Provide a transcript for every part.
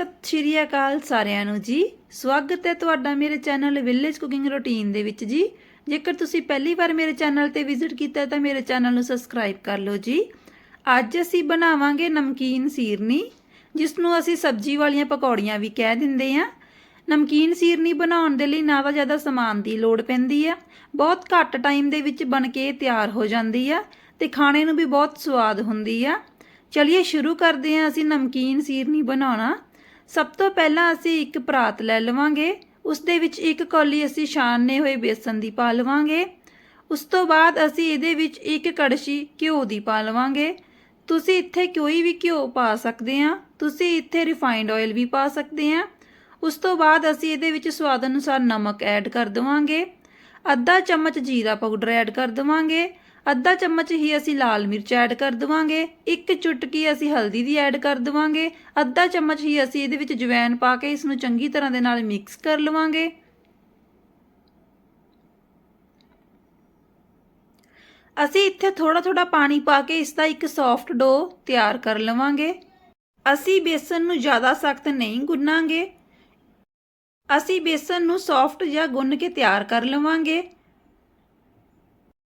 ਸਤਿ ਸ਼੍ਰੀ ਅਕਾਲ ਸਾਰਿਆਂ ਨੂੰ ਜੀ। ਸਵਾਗਤ ਹੈ ਤੁਹਾਡਾ ਮੇਰੇ ਚੈਨਲ ਵਿਲੇਜ ਕੁਕਿੰਗ ਰੂਟੀਨ ਦੇ ਵਿੱਚ ਜੀ। ਜੇਕਰ ਤੁਸੀਂ ਪਹਿਲੀ ਵਾਰ ਮੇਰੇ ਚੈਨਲ ਤੇ ਵਿਜ਼ਿਟ ਕੀਤਾ ਤਾਂ ਮੇਰੇ ਚੈਨਲ ਨੂੰ ਸਬਸਕ੍ਰਾਈਬ ਕਰ ਲਓ ਜੀ। ਅੱਜ ਅਸੀਂ ਬਣਾਵਾਂਗੇ ਨਮਕੀਨ ਸੀਰਨੀ ਜਿਸ ਨੂੰ ਅਸੀਂ ਸਬਜ਼ੀ ਵਾਲੀਆਂ ਪਕੌੜੀਆਂ ਵੀ ਕਹਿ ਦਿੰਦੇ ਆ ਨਮਕੀਨ ਸੀਰਨੀ ਬਣਾਉਣ ਦੇ ਲਈ ਨਾ ਤਾਂ ਜ਼ਿਆਦਾ ਸਮਾਨ ਦੀ ਲੋੜ ਪੈਂਦੀ ਆ। ਬਹੁਤ ਘੱਟ ਟਾਈਮ ਦੇ ਵਿੱਚ ਬਣ ਕੇ ਤਿਆਰ ਹੋ ਜਾਂਦੀ ਆ ਤੇ ਖਾਣੇ ਨੂੰ ਵੀ ਬਹੁਤ ਸਵਾਦ ਹੁੰਦੀ ਆ। ਚਲਿਏ ਸ਼ੁਰੂ ਕਰਦੇ ਹਾਂ ਅਸੀਂ ਨਮਕੀਨ ਸੀਰਨੀ ਬਣਾਉਣਾ। ਸਭ ਤੋਂ ਪਹਿਲਾਂ ਅਸੀਂ ਇੱਕ ਪਰਾਤ ਲੈ ਲਵਾਂਗੇ। ਉਸ ਦੇ ਵਿੱਚ ਇੱਕ ਕੌਲੀ ਅਸੀਂ ਛਾਣਨੇ ਹੋਏ ਬੇਸਨ ਦੀ ਪਾ ਲਵਾਂਗੇ। ਉਸ ਤੋਂ ਬਾਅਦ ਅਸੀਂ ਇਹਦੇ ਵਿੱਚ ਇੱਕ ਕੜਛੀ ਘਿਓ ਦੀ ਪਾ ਲਵਾਂਗੇ। ਤੁਸੀਂ ਇੱਥੇ ਕੋਈ ਵੀ ਘਿਓ ਪਾ ਸਕਦੇ ਆ। ਤੁਸੀਂ ਇੱਥੇ ਰਿਫਾਈਨਡ ਆਇਲ ਵੀ ਪਾ ਸਕਦੇ ਆ। ਉਸ ਤੋਂ ਬਾਅਦ ਅਸੀਂ ਇਹਦੇ ਵਿੱਚ ਸਵਾਦ ਅਨੁਸਾਰ ਨਮਕ ਐਡ ਕਰ ਦਵਾਂਗੇ। ਅੱਧਾ ਚਮਚ ਜੀਰਾ ਪਾਊਡਰ ਐਡ ਕਰ ਦਵਾਂਗੇ। ਅੱਧਾ ਚਮਚ ਹੀ ਅਸੀਂ ਲਾਲ ਮਿਰਚ ਐਡ ਕਰ ਦਵਾਂਗੇ, ਇੱਕ ਚੁਟਕੀ ਅਸੀਂ ਹਲਦੀ ਦੀ ਐਡ ਕਰ ਦਵਾਂਗੇ, ਅੱਧਾ ਚਮਚ ਹੀ ਅਸੀਂ ਇਹਦੇ ਵਿੱਚ ਜਵੈਨ ਪਾ ਕੇ ਇਸ ਨੂੰ ਚੰਗੀ ਤਰ੍ਹਾਂ ਦੇ ਨਾਲ ਮਿਕਸ ਕਰ ਲਵਾਂਗੇ। ਅਸੀਂ ਇੱਥੇ ਥੋੜਾ ਥੋੜਾ ਪਾਣੀ ਪਾ ਕੇ ਇਸ ਦਾ ਇੱਕ ਸੌਫਟ ਡੋ ਤਿਆਰ ਕਰ ਲਵਾਂਗੇ। ਅਸੀਂ ਬੇਸਨ ਨੂੰ ਜ਼ਿਆਦਾ ਸਖਤ ਨਹੀਂ ਗੁੰਨਾਂਗੇ। ਅਸੀਂ ਬੇਸਨ ਨੂੰ ਸੌਫਟ ਜਾਂ ਗੁੰਨ ਕੇ ਤਿਆਰ ਕਰ ਲਵਾਂਗੇ।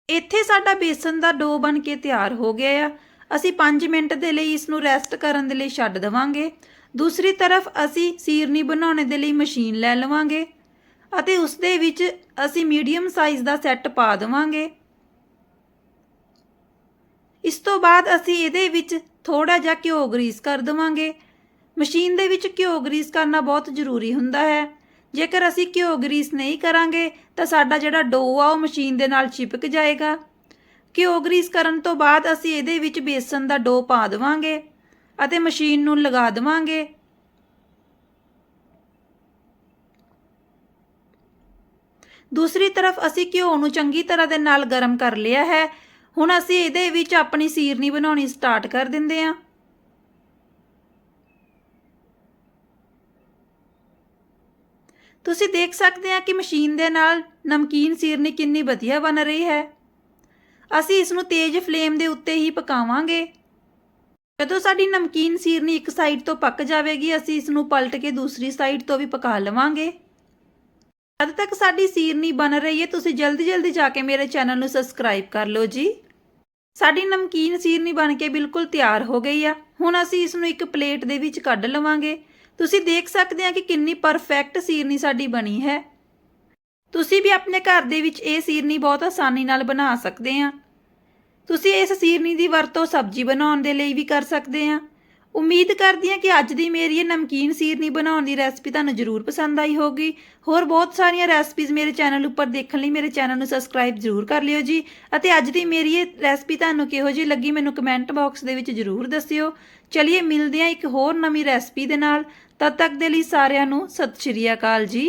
ਇੱਥੇ ਸਾਡਾ ਬੇਸਨ ਦਾ ਡੋ ਬਣ ਕੇ ਤਿਆਰ ਹੋ ਗਿਆ ਆ। ਅਸੀਂ 5 ਮਿੰਟ ਦੇ ਲਈ ਇਸ ਨੂੰ ਰੈਸਟ ਕਰਨ ਦੇ ਲਈ ਛੱਡ ਦੇਵਾਂਗੇ। ਦੂਸਰੀ ਤਰਫ ਅਸੀਂ ਸੀਰਨੀ ਬਣਾਉਣ ਦੇ ਲਈ ਮਸ਼ੀਨ ਲੈ ਲਵਾਂਗੇ ਅਤੇ ਉਸ ਦੇ ਵਿੱਚ ਅਸੀਂ ਮੀਡੀਅਮ ਸਾਈਜ਼ ਦਾ ਸੈੱਟ ਪਾ ਦੇਵਾਂਗੇ। ਇਸ ਤੋਂ ਬਾਅਦ ਅਸੀਂ ਇਹਦੇ ਵਿੱਚ ਥੋੜਾ ਜਿਹਾ ਘਿਓ ਗਰੀਸ ਕਰ ਦੇਵਾਂਗੇ। ਮਸ਼ੀਨ ਦੇ ਵਿੱਚ ਘਿਓ ਗਰੀਸ ਕਰਨਾ ਬਹੁਤ ਜ਼ਰੂਰੀ ਹੁੰਦਾ ਹੈ। ਜੇਕਰ ਅਸੀਂ ਘਿਓ ਗਰੀਸ ਨਹੀਂ ਕਰਾਂਗੇ, ਤਾਂ ਸਾਡਾ ਜਿਹੜਾ ਡੋ ਆ, ਉਹ ਮਸ਼ੀਨ ਦੇ ਨਾਲ ਚਿਪਕ ਜਾਏਗਾ। ਘਿਓ ਗਰੀਸ ਕਰਨ ਤੋਂ ਬਾਅਦ ਅਸੀਂ ਇਹਦੇ ਵਿੱਚ ਬੇਸਨ ਦਾ ਡੋ ਪਾ ਦੇਵਾਂਗੇ ਅਤੇ ਮਸ਼ੀਨ ਨੂੰ ਲਗਾ ਦੇਵਾਂਗੇ। ਦੂਸਰੀ ਤਰਫ ਅਸੀਂ ਘਿਓ ਨੂੰ ਚੰਗੀ ਤਰ੍ਹਾਂ ਦੇ ਨਾਲ ਗਰਮ ਕਰ ਲਿਆ ਹੈ। ਹੁਣ ਅਸੀਂ ਇਹਦੇ ਵਿੱਚ ਆਪਣੀ ਸੀਰਨੀ ਬਣਾਉਣੀ ਸਟਾਰਟ ਕਰ ਦਿੰਦੇ ਹਾਂ। ਤੁਸੀਂ ਦੇਖ ਸਕਦੇ ਹਾਂ ਕਿ ਮਸ਼ੀਨ ਦੇ ਨਾਲ ਨਮਕੀਨ ਸੀਰਨੀ ਕਿੰਨੀ ਵਧੀਆ ਬਣ ਰਹੀ ਹੈ। ਅਸੀਂ ਇਸ ਨੂੰ ਤੇਜ਼ ਫਲੇਮ ਦੇ ਉੱਤੇ ਹੀ ਪਕਾਵਾਂਗੇ। ਜਦੋਂ ਸਾਡੀ ਨਮਕੀਨ ਸੀਰਨੀ ਇੱਕ ਸਾਈਡ ਤੋਂ ਪੱਕ ਜਾਵੇਗੀ, ਅਸੀਂ ਇਸ ਨੂੰ ਪਲਟ ਕੇ ਦੂਸਰੀ ਸਾਈਡ ਤੋਂ ਵੀ ਪਕਾ ਲਵਾਂਗੇ। ਜਦ ਤੱਕ ਸਾਡੀ ਸੀਰਨੀ ਬਣ ਰਹੀ ਹੈ, ਤੁਸੀਂ ਜਲਦੀ ਜਲਦੀ ਜਾ ਕੇ ਮੇਰੇ ਚੈਨਲ ਨੂੰ ਸਬਸਕ੍ਰਾਈਬ ਕਰ ਲਓ ਜੀ। ਸਾਡੀ ਨਮਕੀਨ ਸੀਰਨੀ ਬਣ ਕੇ ਬਿਲਕੁਲ ਤਿਆਰ ਹੋ ਗਈ ਆ। ਹੁਣ ਅਸੀਂ ਇਸ ਨੂੰ ਇੱਕ ਪਲੇਟ ਦੇ ਵਿੱਚ ਕੱਢ ਲਵਾਂਗੇ। ਤੁਸੀਂ ਦੇਖ ਸਕਦੇ ਆ ਕਿ ਕਿੰਨੀ ਪਰਫੈਕਟ ਸੀਰਨੀ ਸਾਡੀ ਬਣੀ ਹੈ। ਤੁਸੀਂ ਵੀ ਆਪਣੇ ਘਰ ਦੇ ਵਿੱਚ ਇਹ ਸੀਰਨੀ ਬਹੁਤ ਆਸਾਨੀ ਨਾਲ ਬਣਾ ਸਕਦੇ ਆ। ਤੁਸੀਂ ਇਸ ਸੀਰਨੀ ਦੀ ਵਰਤੋਂ ਸਬਜ਼ੀ ਬਣਾਉਣ ਦੇ ਲਈ ਵੀ ਕਰ ਸਕਦੇ ਆ। ਉਮੀਦ ਕਰਦੀ ਹਾਂ ਕਿ ਅੱਜ ਦੀ ਮੇਰੀ ਇਹ ਨਮਕੀਨ ਸੀਰਨੀ ਬਣਾਉਣ ਦੀ ਰੈਸਪੀ ਤੁਹਾਨੂੰ ਜ਼ਰੂਰ ਪਸੰਦ ਆਈ ਹੋਗੀ ਹੋਰ ਬਹੁਤ ਸਾਰੀਆਂ ਰੈਸਪੀਜ਼ ਮੇਰੇ ਚੈਨਲ ਉੱਪਰ ਦੇਖਣ ਲਈ ਮੇਰੇ ਚੈਨਲ ਨੂੰ ਸਬਸਕ੍ਰਾਈਬ ਜ਼ਰੂਰ ਕਰ ਲਿਓ ਜੀ। ਅਤੇ ਅੱਜ ਦੀ ਮੇਰੀ ਇਹ ਰੈਸਪੀ ਤੁਹਾਨੂੰ ਕਿਹੋ ਜਿਹੀ ਲੱਗੀ ਮੈਨੂੰ ਕਮੈਂਟ ਬਾਕਸ ਦੇ ਵਿੱਚ ਜ਼ਰੂਰ ਦੱਸਿਓ। ਚਲਿਏ ਮਿਲਦੇ ਹਾਂ ਇੱਕ ਹੋਰ ਨਵੀਂ ਰੈਸਪੀ ਦੇ ਨਾਲ। ਤਦ ਤੱਕ ਦੇ ਲਈ ਸਾਰਿਆਂ ਨੂੰ ਸਤਿ ਸ਼੍ਰੀ ਅਕਾਲ ਜੀ।